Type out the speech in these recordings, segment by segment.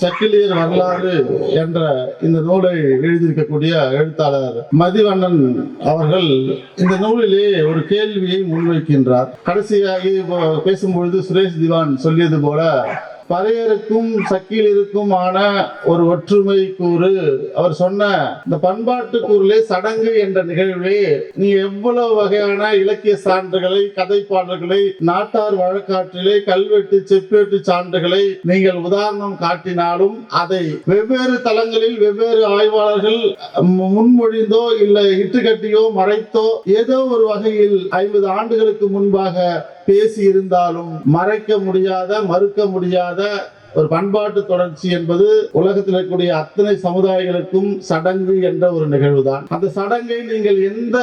சக்கிலியர் வரலாறு என்ற இந்த நூலை எழுதியிருக்கக்கூடிய எழுத்தாளர் மதிவண்ணன் அவர்கள் இந்த நூலிலே ஒரு கேள்வியை முன்வைக்கின்றார். கடைசியாக பேசும்பொழுது சுரேஷ் திவான் சொல்லியது போல பறையருக்கும் சக்கிலிருக்கும் ஆன ஒரு ஒற்றுமை கூறு. அவர் சொன்ன இந்த பண்பாட்டு கூறிலே சடங்கு என்ற நிகழ்வே நீ எவ்வளவு வகையான இலக்கிய சான்றுகளை கதை பாடல்களை நாட்டார் வழக்காற்றிலே கல்வெட்டு செப்பேட்டு சான்றுகளை நீங்கள் உதாரணம் காட்டினாலும் அதை வெவ்வேறு தளங்களில் வெவ்வேறு ஆய்வாளர்கள் மு- முன்மொழிந்தோ இல்லை இட்டுக்கட்டியோ மறைத்தோ ஏதோ ஒரு வகையில் ஐம்பது ஆண்டுகளுக்கு முன்பாக பேசி இருந்தாலும் மறைக்க முடியாத மறுக்க முடியாத ஒரு பண்பாட்டு தொடர்ச்சி என்பது உலகத்தில் இருக்கக்கூடிய அத்தனை சமுதாயங்களுக்கும் சடங்கு என்ற ஒரு நிகழ்வுதான். அந்த சடங்கை நீங்கள் எந்த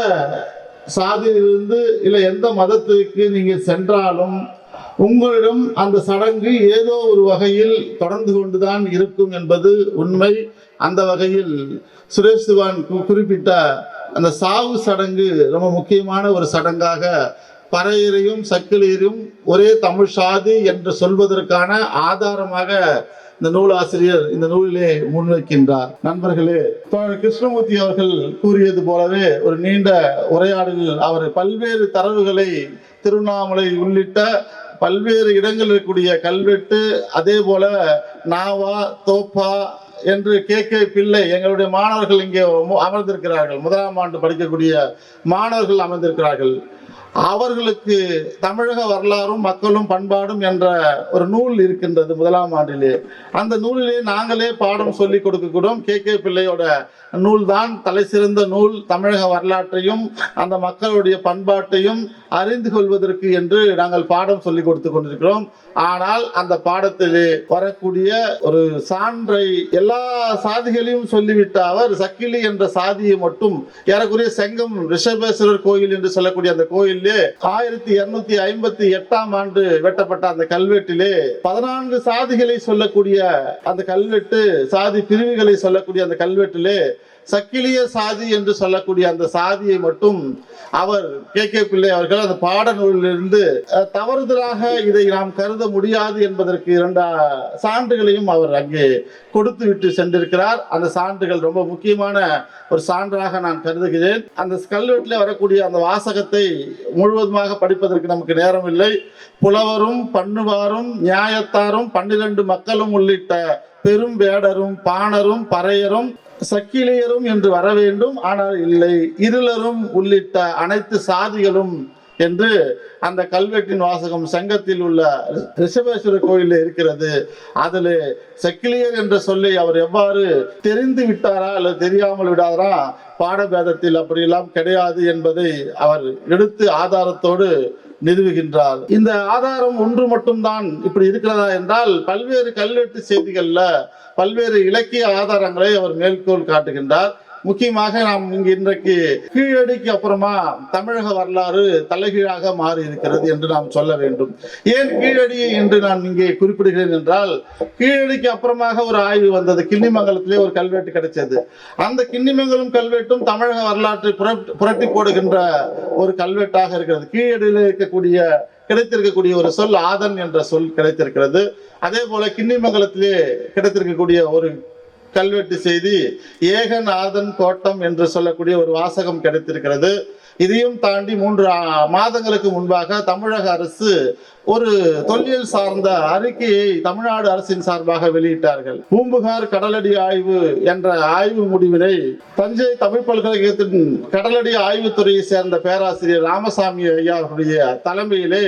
சாதியிலிருந்து இல்லை எந்த மதத்திற்கு நீங்கள் சென்றாலும் உங்களிடம் அந்த சடங்கு ஏதோ ஒரு வகையில் தொடர்ந்து கொண்டுதான் இருக்கும் என்பது உண்மை. அந்த வகையில் சுரேஷ் திவான் குறிப்பிட்ட அந்த சாவு சடங்கு ரொம்ப முக்கியமான ஒரு சடங்காக பறையரையும் சக்கிலியரையும் ஒரே தமிழ் சாதி என்று சொல்வதற்கான ஆதாரமாக இந்த நூலாசிரியர் இந்த நூலிலே முன்வைக்கின்றார். நண்பர்களே தோழர் கிருஷ்ணமூர்த்தி அவர்கள் கூறியது போலவே ஒரு நீண்ட உரையாடலில் அவர் பல்வேறு தரவுகளை திருவண்ணாமலை உள்ளிட்ட பல்வேறு இடங்களில் இருக்கக்கூடிய கல்வெட்டு அதே போல நாவா தோப்பா என்று கே. கே. பிள்ளை எங்களுடைய மாணவர்கள் இங்கே அமர்ந்திருக்கிறார்கள். முதலாம் ஆண்டு படிக்கக்கூடிய மாணவர்கள் அமர்ந்திருக்கிறார்கள். அவர்களுக்கு தமிழக வரலாறும் மக்களும் பண்பாடும் என்ற ஒரு நூல் இருக்கின்றது முதலாம் ஆண்டிலே. அந்த நூலிலே நாங்களே பாடம் சொல்லி கொடுக்கக்கூடும். கே. கே. பிள்ளையோட நூல் தான் தலை சிறந்த நூல். தமிழக வரலாற்றையும் அந்த மக்களுடைய பண்பாட்டையும் அறிந்து கொள்வதற்கு என்று நாங்கள் பாடம் சொல்லி கொடுத்து கொண்டிருக்கிறோம். ஆனால் அந்த பாடத்திலே வரக்கூடிய ஒரு சான்றை எல்லா சாதிகளையும் சொல்லிவிட்ட அவர் சக்கிலி என்ற சாதியை மட்டும் ஏறக்குறைய செங்கம் ரிஷபேஸ்வரர் கோயில் என்று சொல்லக்கூடிய அந்த கோயில் ஆயிரத்தி இருநூத்தி ஐம்பத்தி எட்டாம் ஆண்டு வெட்டப்பட்ட அந்த கல்வெட்டிலே பதினான்கு சாதிகளை சொல்லக்கூடிய அந்த கல்வெட்டு சாதி பிரிவுகளை சொல்லக்கூடிய அந்த கல்வெட்டிலே சக்கிலிய சாதி என்று சொல்லக்கூடிய அந்த சாதியை மட்டும் அவர் கே. கே. பிள்ளை அவர்கள் அந்த பாடநூலிலிருந்து தவறுதலாக இதை நாம் கருத முடியாது என்பதற்கு இரண்டு சான்றுகளையும் அவர் அங்கே கொடுத்து விட்டு சென்றிருக்கிறார். அந்த சான்றுகள் ரொம்ப முக்கியமான ஒரு சான்றாக நான் கருதுகிறேன். அந்த கல்வெட்டில் வரக்கூடிய அந்த வாசகத்தை முழுவதுமாக படிப்பதற்கு நமக்கு நேரம் இல்லை புலவரும் பண்ணுவாரும் நியாயத்தாரும் பன்னிரண்டு மக்களும் உள்ளிட்ட பெரும் வேடரும் பாணரும் பறையரும் சக்கிலியரும் என்று வர வேண்டும் ஆனால் இல்லை இருளரும் உள்ளிட்ட அனைத்து சாதிகளும் என்று அந்த கல்வெட்டின் வாசகம் சங்கத்தில் உள்ள ரிஷபேஸ்வரர் கோயிலில் இருக்கிறது. அதில் செக்கிலியர் என்ற சொல்லை அவர் எவ்வாறு தெரிந்து விட்டாரா அல்லது தெரியாமல் விடாரா பாடபேதத்தில் அப்படியெல்லாம் கிடையாது என்பதை அவர் எடுத்து ஆதாரத்தோடு நிறுவுகின்றார். இந்த ஆதாரம் ஒன்று மட்டும்தான் இப்படி இருக்கிறதா என்றால் பல்வேறு கல்வெட்டு செய்திகள்ல பல்வேறு இலக்கிய ஆதாரங்களை அவர் மேற்கோள் காட்டுகின்றார். முக்கியமாக நாம் இங்கு இன்றைக்கு கீழடிக்கு அப்புறமா தமிழக வரலாறு தலைகீழாக மாறி இருக்கிறது என்று நாம் சொல்ல வேண்டும். ஏன் கீழடியை என்று நான் இங்கே குறிப்பிடுகிறேன் என்றால் கீழடிக்கு அப்புறமாக ஒரு ஆய்வு வந்தது. கிண்ணிமங்கலத்திலே ஒரு கல்வெட்டு கிடைச்சது. அந்த கிண்ணிமங்கலம் கல்வெட்டும் தமிழக வரலாற்றை புரட்- புரட்டி போடுகின்ற ஒரு கல்வெட்டாக இருக்கிறது. கீழடியில் இருக்கக்கூடிய கிடைத்திருக்கக்கூடிய ஒரு சொல் ஆதன் என்ற சொல் கிடைத்திருக்கிறது. அதே போல கிண்ணிமங்கலத்திலே கிடைத்திருக்கக்கூடிய ஒரு கல்வெட்டு செய்தி ஏகநாதன் தோட்டம் என்று சொல்லக்கூடிய ஒரு வாசகம் கிடைத்திருக்கிறது. இதையும் தாண்டி மூன்று மாதங்களுக்கு முன்பாக தமிழக அரசு ஒரு தொல்லியல் சார்ந்த அறிக்கையை தமிழ்நாடு அரசின் சார்பாக வெளியிட்டார்கள். பூம்புகார் கடலடி ஆய்வு என்ற ஆய்வு முடிவினை தஞ்சை தமிழ் பல்கலைக்கழகத்தின் கடலடி ஆய்வுத்துறையை சேர்ந்த பேராசிரியர் ராமசாமி ஐயா அவருடைய தலைமையிலே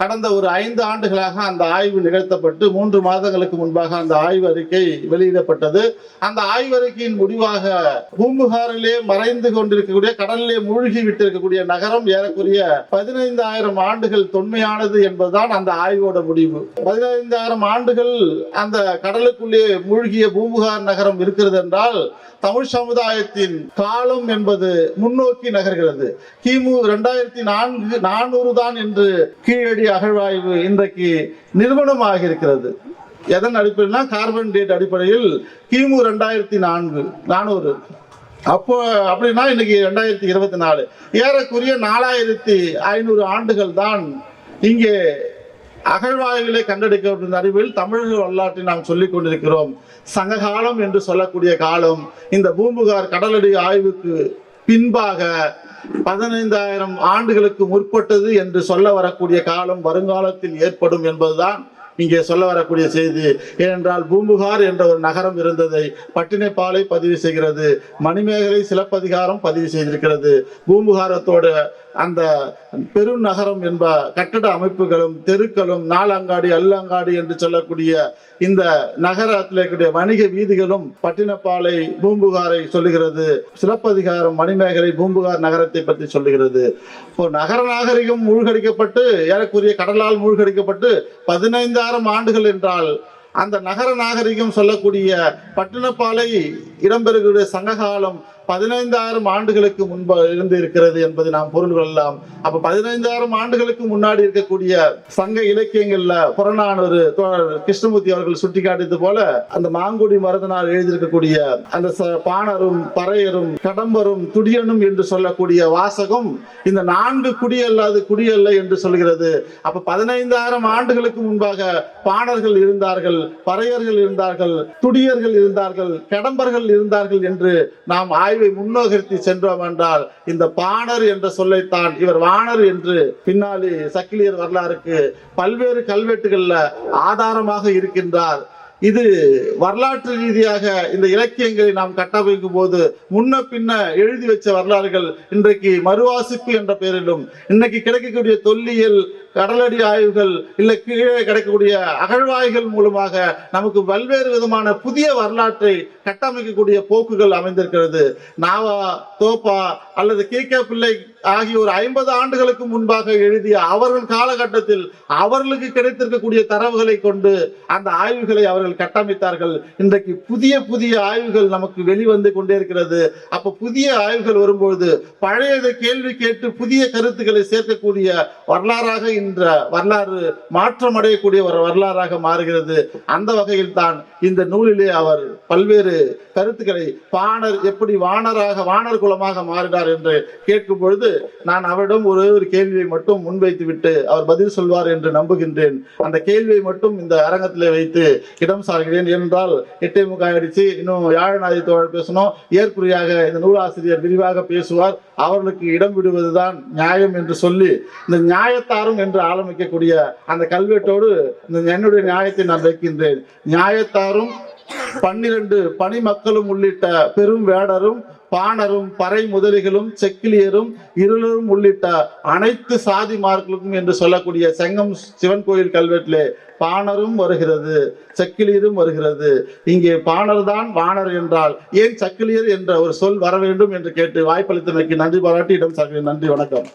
கடந்த ஒரு ஐந்து ஆண்டுகளாக அந்த ஆய்வு நிகழ்த்தப்பட்டு மூன்று மாதங்களுக்கு முன்பாக அந்த ஆய்வு அறிக்கை வெளியிடப்பட்டது. அந்த ஆய்வறிக்கையின் முடிவாக பூம்புகாரிலே மறைந்து கொண்டிருக்கக்கூடிய கடலிலே மூழ்கி விட்டிருக்கக்கூடிய நகரம் ஏறக்குரிய பதினைந்தாயிரம் ஆண்டுகள் தொன்மையானது என்பதுதான் அந்த ஆய்வோட முடிவு. பதினைந்தாயிரம் ஆண்டுகள் அந்த கடலுக்குள்ளே மூழ்கிய பூம்புகார் நகரம் இருக்கிறது என்றால் தமிழ் சமுதாயத்தின் காலம் என்பது முன்னோக்கி நகர்கிறது. கிமு இரண்டாயிரத்தி நான்கு நானூறு தான் என்று கீழடி அகழ்வாய்வு இன்றைக்கு நிறுவனமாக இருக்கிறது. எதன் அடிப்படையில்னா கார்பன் டேட் அடிப்படையில் கிமு ரெண்டாயிரத்தி நான்கு நானூறு. அப்போ அப்படின்னா இன்னைக்கு ரெண்டாயிரத்தி இருபத்தி நாலு. ஏறக்குரிய நாலாயிரத்தி ஐநூறு ஆண்டுகள் தான் இங்கே அகழ்வாய்விலே கண்டெடுக்கப்பட்ட அறிவில் தமிழக வரலாற்றை நாம் சொல்லிக் கொண்டிருக்கிறோம். சங்ககாலம் என்று சொல்லக்கூடிய காலம் இந்த பூம்புகார் கடலடி ஆய்வுக்கு பின்பாக பதினைந்தாயிரம் ஆண்டுகளுக்கு முற்பட்டது என்று சொல்ல வரக்கூடிய காலம் வருங்காலத்தில் ஏற்படும் என்பதுதான் இங்கே சொல்ல வரக்கூடிய செய்தி. ஏனென்றால் பூம்புகார் என்ற ஒரு நகரம் இருந்ததை பட்டினைப்பாலை பதிவு செய்கிறது. மணிமேகலை சிலப்பதிகாரம் பதிவு செய்திருக்கிறது. பூம்புகாரத்தோட அந்த பெருநகரம் என்ப கட்டட அமைப்புகளும் தெருக்களும் நாலங்காடி அல்லங்காடி என்று சொல்லக்கூடிய இந்த நகரத்தில் இருக்கக்கூடிய வணிக வீதிகளும் பட்டினப்பாலை பூம்புகாரை சொல்லுகிறது. சிலப்பதிகாரம் மணிமேகலை பூம்புகார் நகரத்தை பற்றி சொல்லுகிறது. இப்போ நகர நாகரிகம் மூழ்கடிக்கப்பட்டு ஏறக்குரிய கடலால் மூழ்கடிக்கப்பட்டு பதினைந்தாயிரம் ஆண்டுகள் என்றால் அந்த நகர நாகரிகம் சொல்லக்கூடிய பட்டினப்பாலை இடம்பெறுகிற சங்ககாலம் பதினைந்தாயிரம் ஆண்டுகளுக்கு முன்பு இருந்து இருக்கிறது என்பதை நாம் பொருள் கொள்ளலாம். அப்ப பதினைந்தாயிரம் ஆண்டுகளுக்கு முன்னாடி இருக்கக்கூடிய சங்க இலக்கியங்கள்ல புறநானூறு கிருஷ்ணமூர்த்தி அவர்கள் சுட்டிக்காட்டியது போல அந்த மாங்குடி மருதனார் எழுதியிருக்கக்கூடிய அந்த ச- பாணரும் பறையரும் கடம்பரும் துடியனும் என்று சொல்லக்கூடிய வாசகம் இந்த நான்கு குடியல்லாது குடியல்ல என்று சொல்கிறது. அப்ப பதினைந்தாயிரம் ஆண்டுகளுக்கு முன்பாக பாணர்கள் இருந்தார்கள் பறையர்கள் இருந்தார்கள் துடியர்கள் இருந்தார்கள் கடம்பர்கள் இருந்தார்கள் என்று நாம் ஆய்வு வாழ்வை முன்னோகர்த்தி சென்றோம் என்றால் இந்த பாணர் என்ற சொல்லைத்தான் இவர் வாணர் என்று பின்னாலே சக்கிலியர் வரலாறுக்கு பல்வேறு கல்வெட்டுகள்ல ஆதாரமாக இருக்கின்றார். இது வரலாற்று ரீதியாக இந்த இலக்கியங்களை நாம் கட்டமைக்கும் போது முன்ன பின்ன எழுதி வச்ச வரலாறுகள் இன்றைக்கு மறுவாசிப்பு என்ற பெயரிலும் இன்னைக்கு கிடைக்கக்கூடிய தொல்லியல் கடலடி ஆய்வுகள் இல்லை கீழே கிடைக்கக்கூடிய அகழ்வாய்கள் மூலமாக நமக்கு பல்வேறு விதமான புதிய வரலாற்றை கட்டமைக்கக்கூடிய போக்குகள் அமைந்திருக்கிறது. நாவா தோப்பா அல்லது கே கே பிள்ளை ஆகிய ஒரு ஐம்பது ஆண்டுகளுக்கு முன்பாக எழுதிய அவர்கள் காலகட்டத்தில் அவர்களுக்கு கிடைத்திருக்கக்கூடிய தரவுகளை கொண்டு அந்த ஆய்வுகளை அவர்கள் கட்டமைத்தார்கள். இன்றைக்கு புதிய புதிய ஆய்வுகள் நமக்கு வெளிவந்து கொண்டே இருக்கிறது அப்ப புதிய ஆய்வுகள் வரும்பொழுது பழையதை கேள்வி கேட்டு புதிய கருத்துக்களை சேர்க்கக்கூடிய வரலாறாக இந்த வரலாறு மாற்றம் அடையக்கூடிய ஒரு வரலாறாக மாறுகிறது. அந்த வகையில் தான் இந்த நூலிலே அவர் பல்வேறு கருத்துக்களை வானர் எப்படி வானராக வானர் குலமாக மாறினார் என்று கேட்கும் பொழுது நான் அவரிடம் ஒரே ஒரு கேள்வியை மட்டும் முன்வைத்து விட்டு அவர் பதில் சொல்வார் என்று நம்புகின்றேன். அந்த கேள்வியை மட்டும் இந்த அரங்கத்திலே வைத்து இடம் சார்கிறேன் என்றால் எட்டே முக்கால் அடிச்சு இன்னும் யாழநாதி தோழர் பேசணும். ஏற்புரையாக இந்த நூலாசிரியர் விரிவாக பேசுவார். அவர்களுக்கு இடம் விடுவதுதான் நியாயம் என்று சொல்லி இந்த நியாயத்தாரும் என்று ஆரம்பிக்கக்கூடிய அந்த கல்வெட்டோடு இந்த என்னுடைய நியாயத்தை நான் வைக்கின்றேன். நியாயத்தாரும் பன்னிரண்டு பனி மக்களும் உள்ளிட்ட பெரும் வேடரும் பாணரும் பறை முதலிகளும் செக்கிலியரும் இருளரும் உள்ளிட்ட அனைத்து சாதி மார்களுக்கும் என்று சொல்லக்கூடிய செங்கம் சிவன் கோயில் கல்வெட்டிலே பாணரும் வருகிறது செக்கிலியரும் வருகிறது. இங்கே பாணர் தான் வாணர் என்றால் ஏன் சக்கிலியர் என்ற ஒரு சொல் வர வேண்டும் என்று கேட்டு வாய்ப்பளித்தமைக்கு நன்றி பாராட்டி இடம் நன்றி வணக்கம்.